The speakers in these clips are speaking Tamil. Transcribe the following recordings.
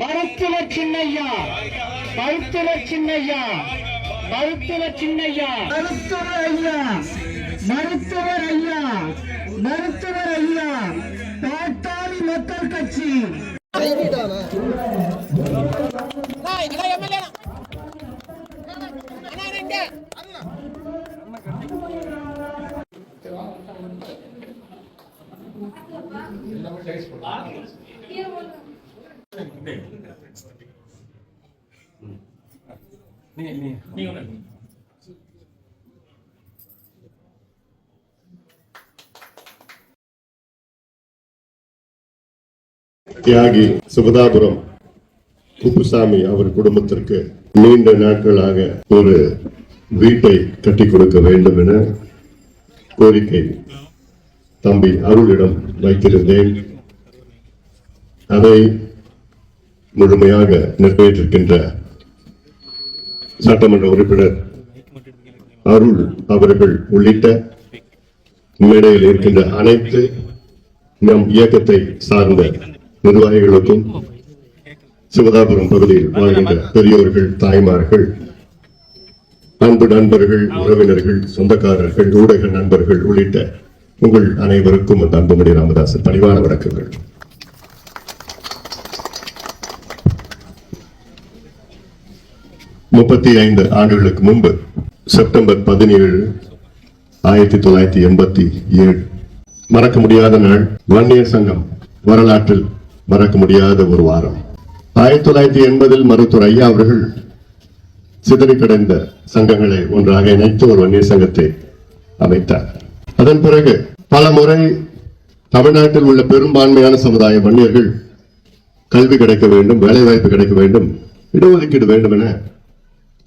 மருத்துவர் சின்னையா மருத்துவர் சின்னையா மருத்துவர் சின்னையா. மருத்துவர் ஐயா மருத்துவர் ஐயா மருத்துவர் ஐயா பாட்டாளி மக்கள் கட்சி. தியாகி சுபதாபுரம் குப்புசாமி அவர் குடும்பத்திற்கு நீண்ட நாட்களாக ஒரு வீட்டை கட்டி கொடுக்க வேண்டும் என கோரிக்கை தம்பி அருளிடம் வைத்திருந்தேன். அதை முழுமையாக நிறைவேற்றிருக்கின்ற சட்டமன்ற உறுப்பினர் அருள் அவர்கள் உள்ளிட்ட மேடையில் இருக்கின்ற அனைத்து நம் இயக்கத்தை சார்ந்த நிர்வாகிகளுக்கும் சிவதாபுரம் பகுதியில் வாழ்கின்ற பெரியோர்கள் தாய்மார்கள் அன்பு நண்பர்கள் உறவினர்கள் சொந்தக்காரர்கள் ஊடக நண்பர்கள் உள்ளிட்ட உங்கள் அனைவருக்கும் அந்த அன்புமணி ராமதாசன் பணிவான வணக்கங்கள். முப்பத்தி ஐந்து ஆண்டுகளுக்கு முன்பு செப்டம்பர் பதினேழு ஆயிரத்தி தொள்ளாயிரத்தி எண்பத்தி ஏழு. மறக்க முடியாத நாள் வன்னியர் சங்கம் வரலாற்றில் மறக்க முடியாத ஒரு வாரம். ஆயிரத்தி தொள்ளாயிரத்தி எண்பதில் மருத்துவர் ஐயா அவர்கள் சிதறி கிடந்த சங்கங்களை ஒன்றாக இணைத்து ஒரு வன்னியர் சங்கத்தை அமைத்தார். அதன் பிறகு பல முறை தமிழ்நாட்டில் உள்ள பெரும்பான்மையான சமுதாய வன்னியர்கள் கல்வி கிடைக்க வேண்டும் வேலைவாய்ப்பு கிடைக்க வேண்டும் இடஒதுக்கீடு வேண்டும் என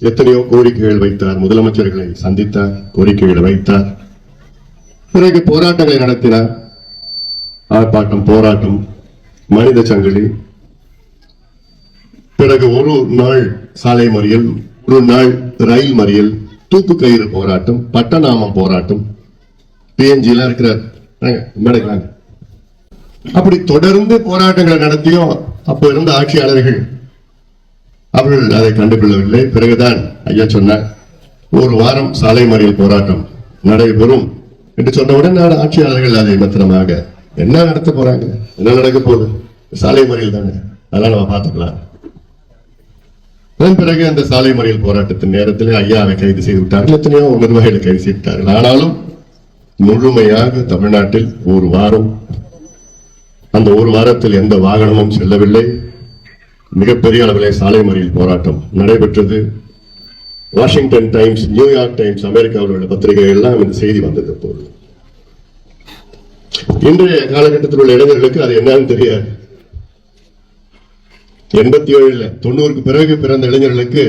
எத்தனையோ கோரிக்கைகள் வைத்தார். முதலமைச்சர்களை சந்தித்தார் கோரிக்கைகளை வைத்தார். பிறகு போராட்டங்களை நடத்தினார். ஆர்ப்பாட்டம் போராட்டம் மனித சங்கிலி. பிறகு ஒரு நாள் சாலை மறியல் ஒரு நாள் ரயில் மறியல் தூக்கு கயிறு போராட்டம் பட்டநாமம் போராட்டம். பிஎன்ஜி எல்லாம் இருக்கிறார். அப்படி தொடர்ந்து போராட்டங்களை நடத்தியும் அப்ப இருந்த ஆட்சியாளர்கள் அவர்கள் அதை கண்டுகொள்ளவில்லை. பிறகுதான் ஐயா சொன்னார் ஒரு வாரம் சாலை மறியல் போராட்டம் நடைபெறும் என்று சொன்னவுடன் நான் ஆட்சியாளர்கள் அதை மத்திரமாக என்ன நடத்த போறாங்க? என்ன நடக்க போகுது? சாலை மறியல் தானே. அதெல்லாம் நம்ம பார்த்துக்கலாம். அதன் பிறகு அந்த சாலை மறியல் போராட்டத்தின் நேரத்தில் ஐயாவை கைது செய்து விட்டார்கள். எத்தனையோ நிர்வாகிகளை கைது செய்து விட்டார்கள் ஆனாலும் முழுமையாக தமிழ்நாட்டில் ஒரு வாரம் அந்த ஒரு வாரத்தில் எந்த வாகனமும் செல்லவில்லை. மிகப்பெரிய அளவிலே சாலை மறியல் போராட்டம் நடைபெற்றது. வாஷிங்டன் டைம்ஸ் நியூயார்க் டைம்ஸ் அமெரிக்காவில் உள்ள பத்திரிகை எல்லாம் இந்த செய்தி வந்தது போது இன்றைய காலகட்டத்தில் உள்ள இளைஞர்களுக்கு அது என்னன்னு தெரியாது எண்பத்தி ஏழுல தொண்ணூறுக்கு பிறகு பிறந்த இளைஞர்களுக்கு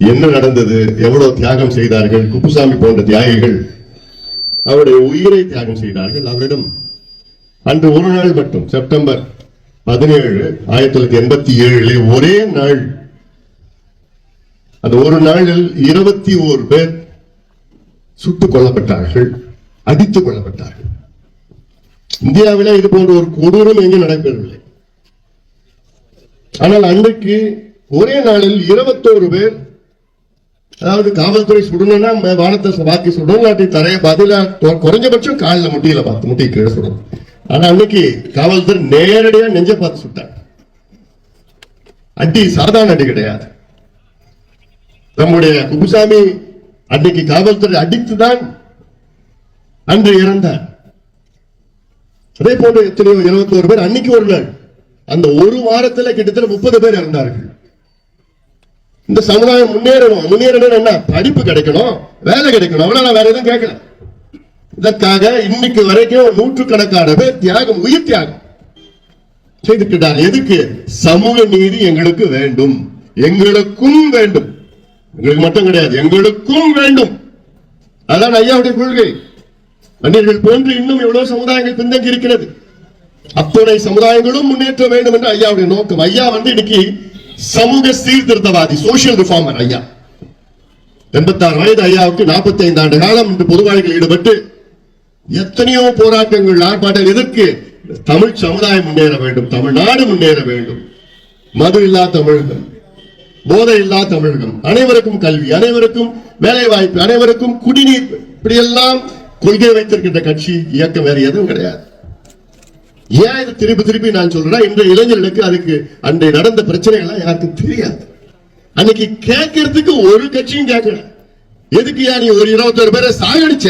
என்ன நடந்தது எவ்வளவு தியாகம் செய்தார்கள் குப்புசாமி போன்ற தியாகிகள் அவருடைய உயிரை தியாகம் செய்தார்கள். அவரிடம் அன்று ஒரு நாள் மட்டும் செப்டம்பர் பதினேழு ஆயிரத்தி தொள்ளாயிரத்தி எண்பத்தி ஏழுல ஒரே நாள். அந்த ஒரு நாளில் இருபத்தி ஓரு பேர் சுட்டுக் கொல்லப்பட்டார்கள் அடித்துக் கொல்லப்பட்டார்கள். இந்தியாவில இது போன்ற ஒரு கொடூரம் எங்கும் நடைபெறவில்லை. ஆனால் அன்றைக்கு ஒரே நாளில் இருபத்தோரு பேர் அதாவது காவல்துறை சுடணும்னா வானத்தை பாக்கி சுடணும் இல்லாட்டி தரைய பதிலா குறைஞ்சபட்சம் காலில் முட்டியில பார்த்து முட்டி கீழே சுடணும். ஆனா அன்னைக்கு காவல்துறை நேரடியா நெஞ்ச பார்த்து சுட்டாங்க. அடி சாதாரண அடி கிடையாது. நம்முடைய குப்புசாமி அன்னைக்கு காவல்துறை அடித்துதான் அன்று இறந்தார். அதே போன்று எத்தனையோ இருபத்தோரு பேர் அன்னைக்கு ஒரு நாள் அந்த ஒரு வாரத்துல கிட்டத்தட்ட முப்பது பேர் இறந்தார்கள். இந்த சமுதாயம் முன்னேறணும் முன்னேறணும் என்ன? படிப்பு கிடைக்கணும் வேலை கிடைக்கணும். அவ்வளவு நான் வேற எதுவும் கேட்கல. இதற்காக இன்னைக்கு வரைக்கும் நூற்றுக்கணக்கான பேர் தியாகம் உயிர் தியாகம் செய்திருக்கிறார் எதுக்கு? சமூக நீதி எங்களுக்கு வேண்டும். எங்களுக்கும் வேண்டும். எங்களுக்கு மட்டும் கிடையாது எங்களுக்கும் வேண்டும். அதான் ஐயாவுடைய கொள்கை. அந்நியர்கள் போன்று இன்னும் எவ்வளவு சமுதாயங்கள் பின்தங்கி இருக்கிறது. அத்துணை சமுதாயங்களும் முன்னேற்ற வேண்டும் என்று ஐயாவுடைய நோக்கம். ஐயா வந்து இன்னைக்கு சமூக சீர்திருத்தவாதி சோசியல் ரிஃபார்மர் ஐயா. எண்பத்தாறு வயது ஐயாவுக்கு 45 ஆண்டு காலம் இன்று பொது ஈடுபட்டு எத்தனையோ போராட்டங்கள் ஆர்ப்பாட்டம் எதற்கு? தமிழ் சமுதாயம் முன்னேற வேண்டும் தமிழ்நாடு முன்னேற வேண்டும். மது இல்லா தமிழகம் போதை இல்லா தமிழகம் அனைவருக்கும் கல்வி அனைவருக்கும் வேலை வாய்ப்பு அனைவருக்கும் குடிநீர் இப்படியெல்லாம் கொள்கை வைத்திருக்கின்ற கட்சி இயக்கம் வேற எதுவும் கிடையாது. ஏன் இது திருப்பி திருப்பி நான் சொல்றேன் இன்றைய இளைஞர்களுக்கு அதுக்கு அன்றை நடந்த பிரச்சனைகள்லாம் யாருக்கும் தெரியாது. அன்னைக்கு கேட்கறதுக்கு ஒரு கட்சியும் கேட்கல. எதுக்கு யா நீ ஒரு இருபத்தொரு பேரை சாகடிச்ச?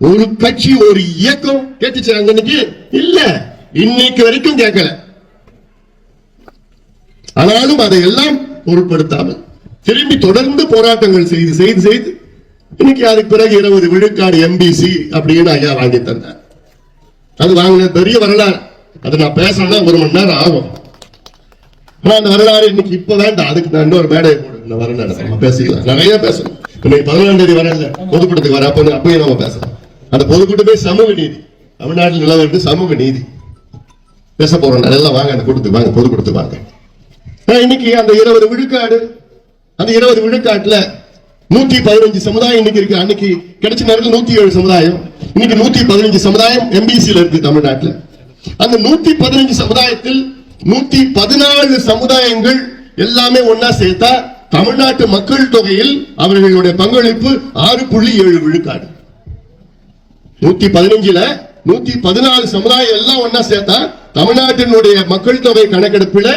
ஒரு கட்சி ஒரு இயக்கம் கேட்டுச்சு அன்னைக்கு இல்ல. இன்னைக்கு வரைக்கும் கேட்கல. ஆனாலும் அதையெல்லாம் பொருட்படுத்தாமல் திரும்பி தொடர்ந்து போராட்டங்கள் செய்து செய்து செய்து இன்னைக்கு அதுக்கு பிறகு இருபது விழுக்காடு எம்பிசி அப்படின்னு ஐயா வாங்கி தந்தார். அது வாங்கின பெரிய வரலாறு. அதை நான் பேசணும்னா ஒரு மணி நேரம் ஆகும். ஆனா அந்த வரலாறு இன்னைக்கு இப்ப வேண்டாம். அதுக்கு நான் இன்னொரு மேடை போடுறேன். வரலாறு நம்ம பேசிக்கலாம். நிறைய பேசணும். இன்னைக்கு பதினொன்றாம் தேதி வரல. பொதுக்கூட்டத்துக்கு வர அப்போ அப்பயும் நம்ம பேசலாம். அந்த பொதுக்கூட்டமே சமூக நீதி. தமிழ்நாட்டில் நிலவரத்து சமூக நீதி. பேச போறோம். நல்லா வாங்க அந்த கூட்டத்துக்கு வாங்க பொதுக்கூட்டத்துக்கு வாங்க. இன்னைக்கு அந்த இருபது விழுக்காடு அந்த இருபது விழுக்காட்டுல நூத்தி பதினஞ்சு சமுதாயம் இன்னைக்கு இருக்கு. அன்னைக்கு கிடைச்ச நேரத்தில் நூத்தி ஏழு சமுதாயம். இன்னைக்கு நூத்தி பதினஞ்சு சமுதாயம் எம்பிசில இருக்கு தமிழ்நாட்டுல. அந்த நூத்தி பதினஞ்சு சமுதாயத்தில் நூத்தி பதினாலு சமுதாயங்கள் எல்லாமே ஒன்னா சேர்த்தா தமிழ்நாட்டு மக்கள் தொகையில் அவர்களுடைய பங்களிப்பு ஆறு புள்ளி ஏழு விழுக்காடு. நூத்தி பதினஞ்சுல நூத்தி பதினாலு சமுதாயம் எல்லாம் ஒன்னா சேர்த்தா தமிழ்நாட்டினுடைய மக்கள் தொகை கணக்கெடுப்புல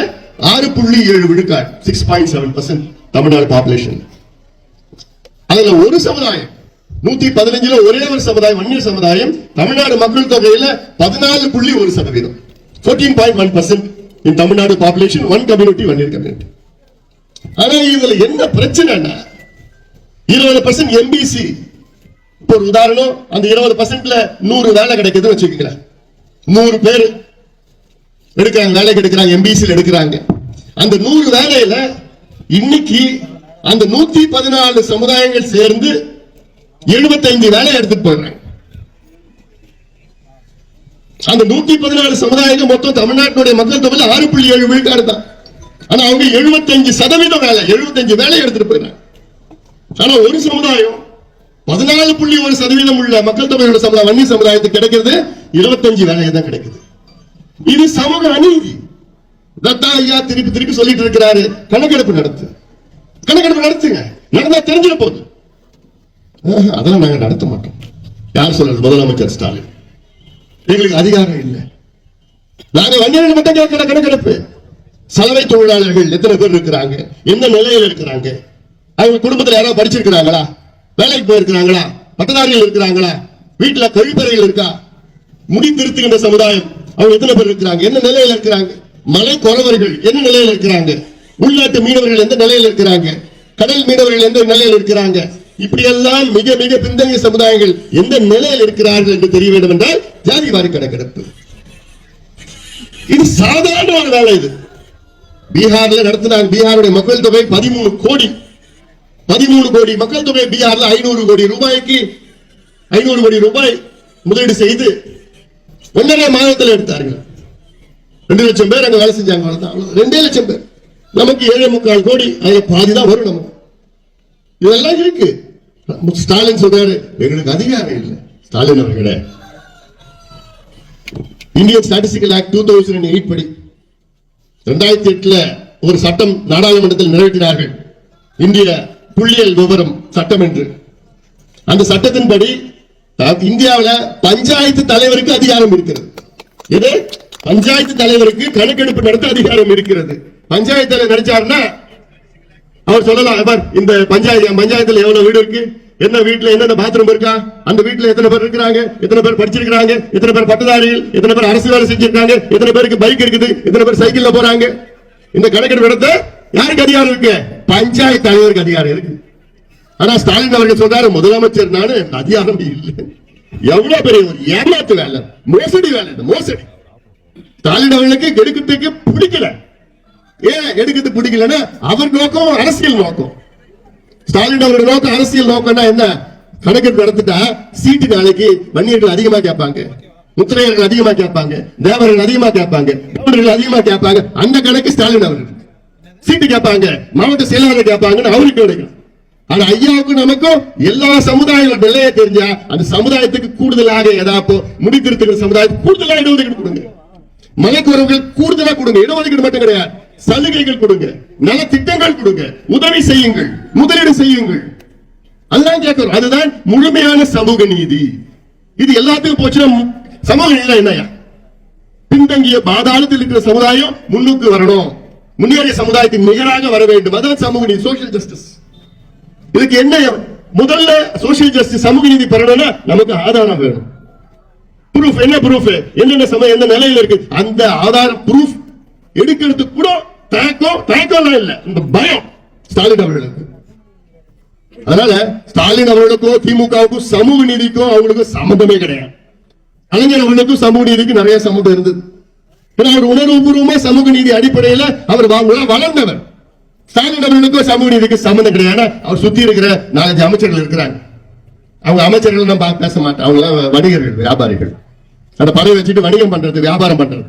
ஆறு புள்ளி ஏழு விழுக்காடு six point seven percent Tamil Nadu population அதுல ஒரு சமுதாயம் நூத்தி பதினஞ்சுல ஒரே ஒரு சமுதாயம் வன்னியர் சமுதாயம் தமிழ்நாடு மக்கள் தொகையில பதினாலு புள்ளி ஒரு சதவீதம். Fourteen point one percent in Tamil Nadu population one community Vanniyar community ஆனா இதுல என்ன பிரச்சனைன்னா இருபது பர்சன்ட் எம்பிசி இப்போ ஒரு உதாரணம் அந்த இருபது பர்சன்ட்ல நூறு வேலை கிடைக்குதுன்னு வச்சுக்கோங்களேன். நூறு பேர் எடுக்கிறாங்க வேலைக்கு எடுக்கிறாங்க எம்பிசியில் எடுக்கிறாங்க. அந்த நூறு வேலையில இன்னைக்கு அந்த நூத்தி பதினாலு சமுதாயங்கள் சேர்ந்து எழுபத்தைந்து வேலை எடுத்துட்டு போடுறாங்க அந்த நூத்தி பதினாலு சமுதாயங்கள் மொத்தம் தமிழ்நாட்டினுடைய மக்கள் தொகையில் ஆறு புள்ளி ஏழு விழுக்காடு தான். ஆனா அவங்க எழுபத்தஞ்சு சதவீதம் வேலை எழுபத்தஞ்சு வேலை எடுத்துட்டு போயிடுறாங்க. ஆனா ஒரு சமுதாயம் பதினாலு புள்ளி ஒரு சதவீதம் உள்ள மக்கள் தொகையோட சம்பளம் வன்னி சமுதாயத்துக்கு கிடைக்கிறது இருபத்தஞ்சு வேலையை தான் கிடைக்குது. இது சமூக அநீதி. இதைத்தான் ஐயா திருப்பி திருப்பி சொல்லிட்டு இருக்கிறாரு. கணக்கெடுப்பு நடத்து. கணக்கெடுப்பு நடத்துங்க. நடந்தா தெரிஞ்சிட போகுது. அதெல்லாம் நாங்க நடத்த மாட்டோம். யார் சொல்றது? முதலமைச்சர் ஸ்டாலின். எங்களுக்கு அதிகாரம் இல்லை. நாங்க வன்னியர்கள் மட்டும் கேட்கிற கணக்கெடுப்பு. சலவை தொழிலாளர்கள் எத்தனை பேர் இருக்கிறாங்க? எந்த நிலையில இருக்கிறாங்க? அவங்க குடும்பத்துல யாராவது படிச்சிருக்கிறாங்களா? வேலைக்கு போயிருக்கிறாங்களா? பட்டதாரிகள் இருக்கிறாங்களா? வீட்டுல கழிப்பறைகள் இருக்கா? முடி திருத்துகின்ற சமுதாயம். அவங்க எத்தனை பேர் இருக்கிறாங்க? என்ன நிலையில இருக்கிறாங்க? மலை குறவர்கள் என்ன நிலையில இருக்கிறாங்க? உள்நாட்டு மீனவர்கள் எந்த நிலையில இருக்கிறாங்க? கடல் மீனவர்கள் எந்த நிலையில இருக்கிறாங்க? இப்படியெல்லாம் மிக மிக பிந்தைய சமுதாயங்கள் எந்த நிலையில் இருக்கிறார்கள் என்று தெரிய வேண்டும் என்றால் ஜாதி வாரி கணக்கெடுப்பு. இது சாதாரண வேலை இது. பீகார்ல நடத்தினாங்க. பீகாருடைய மக்கள் தொகை பதிமூணு கோடி. பதிமூணு கோடி மக்கள் தொகை பீகார்ல ஐநூறு கோடி ரூபாய்க்கு ஐநூறு கோடி ரூபாய் முதலீடு செய்து ஒன்றரை மாதத்தில் எடுத்தார்கள். ரெண்டு லட்சம் பேர் அங்க வேலை செஞ்சாங்க அவ்வளவுதான். ரெண்டே லட்சம் பேர். நமக்கு ஏழை முக்கால் கோடி அதுல பாதி தான் வரும் நமக்கு. இதெல்லாம் இருக்கு. ஸ்டாலின் சொல்றாரு எங்களுக்கு அதிகாரம் இல்லை. ஸ்டாலின் அவர்களே Indian statistical act two thousand eight படி ரெண்டாயிரத்தி எட்டுல ஒரு சட்டம் நாடாளுமன்றத்தில் நிறைவேற்றினார்கள். இந்திய புள்ளியல் விவரம் சட்டம் என்று. அந்த சட்டத்தின்படி இந்தியாவில் இந்தியாவுல பஞ்சாயத்து தலைவருக்கு அதிகாரம் இருக்கிறது. எது? பஞ்சாயத்து தலைவருக்கு கணக்கெடுப்பு நடத்த அதிகாரம் இருக்கிறது. பஞ்சாயத்து தலைவர் நினைச்சாருன்னா அவர் சொல்லலாம் "பார், இந்த பஞ்சாயத்து பஞ்சாயத்துல எவ்வளவு வீடு இருக்கு? என்ன வீட்டுல என்னென்ன பாத்ரூம் இருக்கா? அந்த வீட்டுல எத்தனை பேர் இருக்கிறாங்க? எத்தனை பேர் படிச்சிருக்காங்க எத்தனை பேர் பட்டதாரிகள்? எத்தனை பேர் அரசு வேலை செஞ்சிருக்காங்க? எத்தனை பேருக்கு பைக் இருக்குது? எத்தனை பேர் சைக்கிள்ல போறாங்க? இந்த கணக்கெடுப்பு நடத்த யாருக்கு அதிகாரம் இருக்கு? பஞ்சாயத்து தலைவருக்கு அதிகாரம் இருக்கு. ஆனா ஸ்டாலின் அவர்கள் சொல்றாரு முதலமைச்சர் நானு அதிகாரம் இல்லை. எவ்வளவு பெரிய ஒரு ஏமாத்து வேலை. மோசடி வேலை மோசடி. ஸ்டாலின் அவர்களுக்கு எடுக்கிறதுக்கு பிடிக்கல. ஏன் எடுக்கிறது பிடிக்கலன்னா அவர் நோக்கம் அரசியல் நோக்கம். ஸ்டாலின் அவர்கள் நோக்கம் அரசியல் நோக்கம்னா என்ன? கணக்கெடுப்பு நடத்திட்டா சீட்டு நாளைக்கு வன்னியர்கள் அதிகமா கேட்பாங்க. முத்திரையர்கள் அதிகமா கேட்பாங்க. தேவர்கள் அதிகமா கேட்பாங்க. அதிகமா கேட்பாங்க. அந்த கணக்கு ஸ்டாலின் அவர்கள். சீட்டு கேட்பாங்க மாவட்ட செயலாளர் கேட்பாங்கன்னு அவருக்கு கிடைக்கும் ஆனா ஐயாவுக்கும் நமக்கும் எல்லா சமுதாயங்களும் வெள்ளைய தெரிஞ்சா அந்த சமுதாயத்துக்கு கூடுதலாக ஏதாப்போ முடித்திருத்துகிற சமுதாயத்துக்கு கூடுதலாக இடஒதுக்கீடு கொடுங்க. மலைக்குறவுகள் கூடுதலா கொடுங்க. இடஒதுக்கீடு மட்டும் கிடையாது. சலுகைகள் கொடுங்க. நல திட்டங்கள் கொடுங்க. உதவி செய்யுங்கள். முதலீடு செய்யுங்கள். அதுதான் கேட்கிறோம். அதுதான் முழுமையான சமூக நீதி. இது எல்லாத்துக்கும் போச்சுன்னா சமூக நீதி என்னையா பின்தங்கிய பாதாளத்தில் இருக்கிற சமுதாயம் முன்னுக்கு வரணும். முன்னேறிய சமுதாயத்தின் நிகராக வர வேண்டும். அதான் சமூக நீதி சோசியல் ஜஸ்டிஸ் இதுக்கு என்ன முதல்ல சோசியல் ஜஸ்டிஸ் சமூக நீதி பெறணும்னா நமக்கு ஆதாரம் வேணும். ப்ரூஃப் என்ன ப்ரூஃப் என்னென்ன சமயம் எந்த நிலையில இருக்கு? அந்த ஆதாரம் ப்ரூஃப் எடுக்கிறதுக்கு கூட தயக்கம் தயக்கம் இல்ல. இந்த பயம் ஸ்டாலின் அவர்களுக்கு. அதனால ஸ்டாலின் அவர்களுக்கோ திமுகவுக்கும் சமூக நீதிக்கும் அவங்களுக்கும் சம்பந்தமே கிடையாது. கலைஞர் அவர்களுக்கும் சமூக நீதிக்கு நிறைய சம்மந்தம் இருந்தது. அவர் உணர்வுபூர்வமா சமூக நீதி அடிப்படையில அவர் வா- வளர்ந்தவர். ஸ்டாலின் அவர்களுக்கும் சமூக நீதிக்கு சம்மந்தம் கிடையாது. அவர் சுத்தி இருக்கிற நாலஞ்சு அமைச்சர்கள் இருக்கிறாங்க. அவங்க அமைச்சர்கள் நம்ம பேச மாட்டோம் அவங்க எல்லாம் வணிகர்கள் வியாபாரிகள். அந்த பதவி வச்சுட்டு வணிகம் பண்றது வியாபாரம் பண்றது.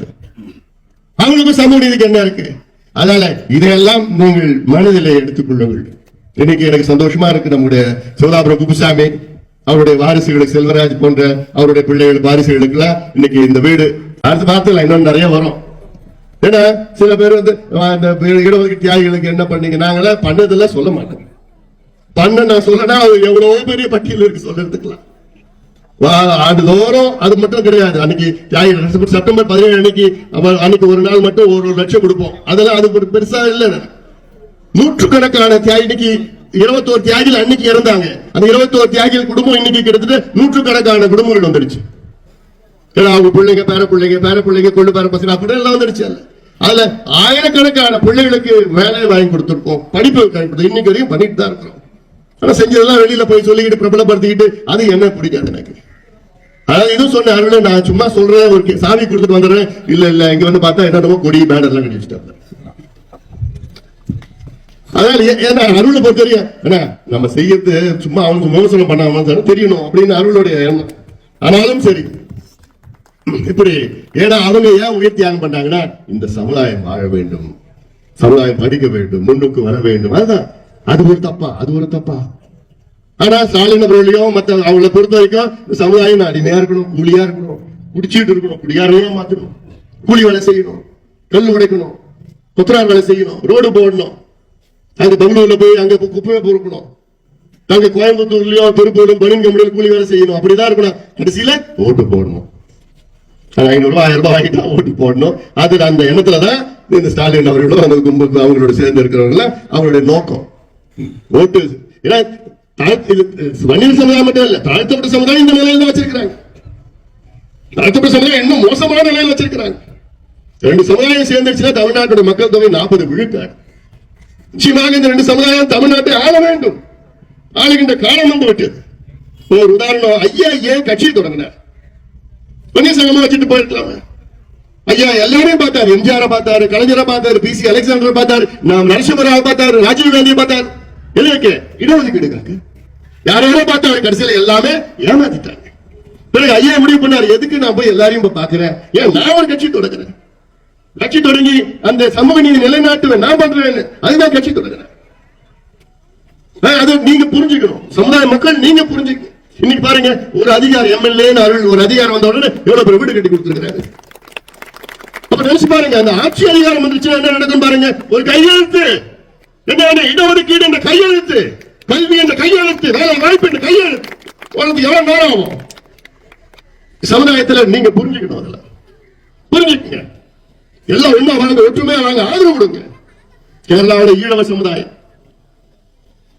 அவங்களுக்கும் சமூக நீதிக்கு என்ன இருக்கு? அதனால இதையெல்லாம் நீங்கள் மனதில் எடுத்துக் வேண்டும். இன்னைக்கு எனக்கு சந்தோஷமா இருக்கு நம்முடைய சோதாபுரம் குப்புசாமி. அவருடைய வாரிசுகளுக்கு செல்வராஜ் போன்ற அவருடைய பிள்ளைகள் வாரிசுகளுக்கெல்லாம் இன்னைக்கு இந்த வீடு அடுத்த பார்த்துக்கலாம் இன்னும் நிறைய வரும். ஏன்னா சில பேர் வந்து இந்த இடஒதுக்கீடு தியாகிகளுக்கு என்ன பண்ணீங்க? நாங்களாம் பண்ணதில்ல சொல்ல மாட்டோம். பண்ண நான் சொல்லனா அது எவ்வளவோ பெரிய பட்டியல் இருக்கு சொல்றதுக்குலாம் வா- ஆண்டுதோறும் அது மட்டும் கிடையாது. அன்னைக்கு தியாகி செப்டம்பர் பதினேழு அன்னைக்கு அன்னைக்கு ஒரு நாள் மட்டும் ஒரு ஒரு லட்சம் கொடுப்போம். அதெல்லாம் அது ஒரு பெருசா இல்ல. நூற்றுக்கணக்கான தியாகி இன்னைக்கு இருபத்தோரு தியாகிகள் அன்னைக்கு இறந்தாங்க. அந்த இருபத்தோரு தியாகிகள் குடும்பம் இன்னைக்கு கிட்டத்தட்ட நூற்றுக்கணக்கான குடும்பங்கள் வந்துருச்சு ஏன்னா அவங்க பிள்ளைங்க பேர பிள்ளைங்க பேர பிள்ளைங்க கொண்டு பேர பசங்க அப்படி எல்லாம் வந்துருச்சு அதுல. ஆயிரக்கணக்கான பிள்ளைகளுக்கு வேலையை வாங்கி கொடுத்துருக்கோம் படிப்பு வாங்கி கொடுத்தோம் இன்னைக்கு வரைக்கும் பண்ணிட்டு தான் இருக்கிறோம். ஆனா செஞ்சதெல்லாம் வெளியில போய் சொல்லிக்கிட்டு பிரபலப்படுத்திக்கிட்டு அது என்ன பிடிக்காது எனக்கு. அதாவது இதுவும் சொன்ன அருள் நான் சும்மா சொல்றேன் ஒரு சாமி சாவி கொடுத்துட்டு வந்துடுறேன். இல்ல இல்ல இங்க வந்து பார்த்தா என்னமோ கொடி பேனர்லாம் எல்லாம் கட்டி வச்சுட்டாங்க. அதனால ஏன்னா அருளை பொறுத்தவரையும் என்ன நம்ம செய்யறது சும்மா அவனுக்கு விமர்சனம் பண்ணாம தெரியணும் அப்படின்னு அருளுடைய எண்ணம். ஆனாலும் சரி இப்படி ஏன்னா அவங்க ஏன் உயர் தியாகம் பண்ணாங்கன்னா இந்த சமுதாயம் வாழ வேண்டும். சமுதாயம் படிக்க வேண்டும் முன்னுக்கு வர வேண்டும். அதுதான். அது ஒரு தப்பா? அது ஒரு தப்பா? ஆனா ஸ்டாலின் அவர்களையும் மத்த அவங்கள பொறுத்த வரைக்கும் சமுதாயம் அடிமையா இருக்கணும் கூலியா இருக்கணும் குடிச்சிட்டு இருக்கணும் குடியாரமா மாத்தணும் கூலி வேலை செய்யணும் கல் உடைக்கணும் கொத்தனார் வேலை செய்யணும் ரோடு போடணும் அங்க பெங்களூர்ல போய் அங்க குப்பையை பொறுக்கணும். நாங்க கோயம்புத்தூர்லயும் திருப்பூர்லயும் பனின் கம்பெனியில் கூலி வேலை செய்யணும். அப்படிதான் இருக்கணும். கடைசியில ஓட்டு போடணும். ஐநூறு ரூபாய் ஆயிரம் ரூபாய் வாங்கிட்டா ஓட்டு போடணும். அது அந்த எண்ணத்துலதான் இந்த ஸ்டாலின் அவர்களும் அந்த கும்பல் அவங்களோட சேர்ந்து இருக்கிறவங்கள அவங்களுடைய நோக்கம். ஓட்டு ஏன்னா வணிக சமுதாயம் மட்டும் இல்ல தாழ்த்தப்பட்ட சமுதாயம் இந்த நிலையில தான் வச்சிருக்கிறாங்க. தாழ்த்தப்பட்ட சமுதாயம் இன்னும் மோசமான நிலையில வச்சிருக்கிறாங்க. ரெண்டு சமுதாயம் சேர்ந்துருச்சுன்னா தமிழ்நாட்டோட மக்கள் தொகை நாற்பது விழுக்காடு. நிச்சயமாக இந்த ரெண்டு சமுதாயம் தமிழ்நாட்டை ஆள வேண்டும். ஆளுகின்ற காலம் வந்து விட்டது. ஒரு உதாரணம் ஐயா ஏன் கட்சி தொடங்கினார். பன்னீர்செல்வமா வச்சுட்டு போயிருக்கலாமே ஐயா எல்லாரையும் பார்த்தாரு. எம்ஜிஆரை பார்த்தாரு கலைஞரை பார்த்தாரு பி சி அலெக்சாண்டர் பார்த்தாரு நாம் நரசிம்மராவ பார்த்தாரு ராஜீவ் காந்தியை பார்த்தாரு. எதுக்கு இடஒதுக்கீடுக்காக யார் யாரோ பார்த்தாரு கடைசியில எல்லாமே ஏமாத்திட்டாங்க. பிறகு ஐயா முடிவு பண்ணாரு எதுக்கு நான் போய் எல்லாரையும் பாக்குறேன் ஏன் நான் ஒரு கட்சி தொடங்குறேன்? கட்சி தொடங்கி அந்த சமூக நீதி நிலைநாட்டுவேன் நான் பண்றேன் அதுதான் கட்சி தொடங்குறேன் அது நீங்க புரிஞ்சுக்கணும். சமுதாய மக்கள் நீங்க புரிஞ்சுக்கணும் இன்னைக்கு பாருங்க ஒரு அதிகாரி எம்எல்ஏ அருள் ஒரு அதிகாரம் வந்த உடனே எவ்வளவு பேர் வீடு கட்டி கொடுத்துருக்காரு அப்ப நினைச்சு பாருங்க அந்த ஆட்சி அதிகாரம் வந்துச்சுன்னா என்ன நடக்கும் பாருங்க? ஒரு கையெழுத்து. என்ன இடஒதுக்கீடு என்ற கையெழுத்து. கல்வி என்ற கையெழுத்து. வேலை வாய்ப்பு என்ற கையெழுத்து. உனக்கு எவ்வளவு நேரம் ஆகும்? சமுதாயத்துல நீங்க புரிஞ்சுக்கணும் அதுல. புரிஞ்சுக்கங்க. எல்லாம் ஒண்ணா வாங்க ஒற்றுமையா வாங்க ஆதரவு கொடுங்க. கேரளாவோட ஈழவ சமுதாயம்.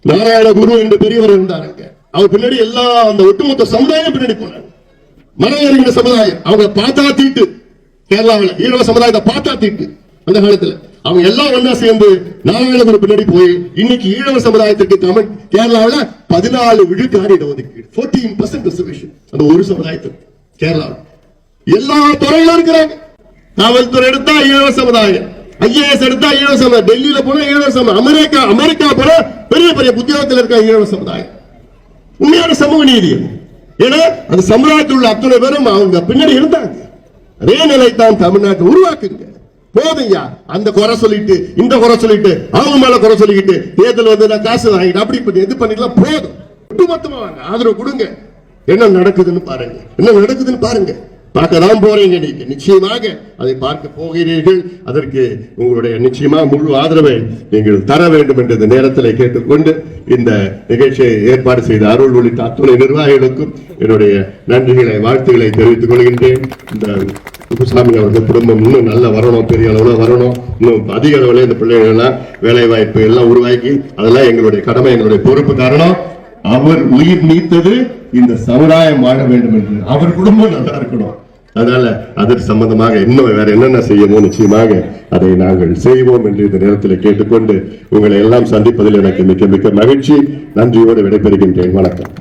நாராயண குரு என்று பெரியவர் இருந்தாருங்க அவர் பின்னாடி எல்லா அந்த ஒட்டுமொத்த சமுதாயம் பின்னாடி போனாங்க. மலையறிஞர சமுதாயம். அவங்க பார்த்தா தீட்டு. கேரளாவில் ஈழவ சமுதாயத்தை பார்த்தா தீட்டு. அந்த காலத்துல அவங்க எல்லாம் ஒண்ணா சேர்ந்து நாராயணகுரு பின்னாடி போய் இன்னைக்கு ஈழவ சமுதாயத்திற்கு தமிழ் கேரளாவில் பதினாலு விழுக்காடு இடஒதுக்கீடு. ஃபோர்டீன் பர்சன்ட் ரிசர்வேஷன் அந்த ஒரு சமுதாயத்துக்கு கேரளாவில். எல்லா துறையிலும் இருக்கிறாங்க. காவல்துறை எடுத்தா ஈழவ சமுதாயம் ஐஏஎஸ் எடுத்தா ஈழவ சமுதாயம் டெல்லியில போனா ஈழவ சமுதாயம் அமெரிக்கா அமெரிக்கா போல பெரிய பெரிய உத்தியோகத்தில் இருக்க ஈழவ சமுதாயம் உண்மையான சமூக நீதி ஏன்னா அந்த சமுதாயத்தில் உள்ள அத்தனை பேரும் அவங்க பின்னாடி இருந்தாங்க. அதே நிலை தான் தமிழ்நாட்டை உருவாக்குங்க. போதையா? அந்த குறை சொல்லிட்டு இந்த குறை சொல்லிட்டு அவங்க மேல குறை சொல்லிக்கிட்டு தேர்தல் வந்து நான் காசு வாங்கிட்டு அப்படி பண்ணி இது பண்ணிக்கலாம் போதும். ஒட்டுமொத்தமா வாங்க. ஆதரவு கொடுங்க. என்ன நடக்குதுன்னு பாருங்க. என்ன நடக்குதுன்னு பாருங்க. பார்க்க தான் போறீங்க நீங்க நிச்சயமாக அதை பார்க்க போகிறீர்கள். அதற்கு உங்களுடைய நிச்சயமா முழு ஆதரவை நீங்கள் தர வேண்டும் என்ற இந்த நேரத்தில் கேட்டுக்கொண்டு இந்த நிகழ்ச்சியை ஏற்பாடு செய்த அருள் உள்ளிட்ட அத்துணை நிர்வாகிகளுக்கும் என்னுடைய நன்றிகளை வாழ்த்துக்களை தெரிவித்துக் கொள்கின்றேன். இந்த குப்புசாமி அவர்கள் குடும்பம் இன்னும் நல்லா வரணும் பெரிய அளவுல வரணும். இன்னும் அதிக அளவுல இந்த பிள்ளைகள் எல்லாம் வேலை வாய்ப்பு எல்லாம் உருவாக்கி அதெல்லாம் எங்களுடைய கடமை எங்களுடைய பொறுப்பு காரணம். அவர் உயிர் நீத்தது இந்த சமுதாயம் வாழ வேண்டும் என்று அவர் குடும்பம் நல்லா இருக்கணும். அதனால அதற்கு சம்பந்தமாக இன்னும் வேற என்னென்ன செய்யணும் நிச்சயமாக அதை நாங்கள் செய்வோம் என்று இந்த நேரத்தில் கேட்டுக்கொண்டு உங்களை எல்லாம் சந்திப்பதில் எனக்கு மிக்க மிக்க மகிழ்ச்சி. நன்றியோடு விடைபெறுகின்றேன். வணக்கம்.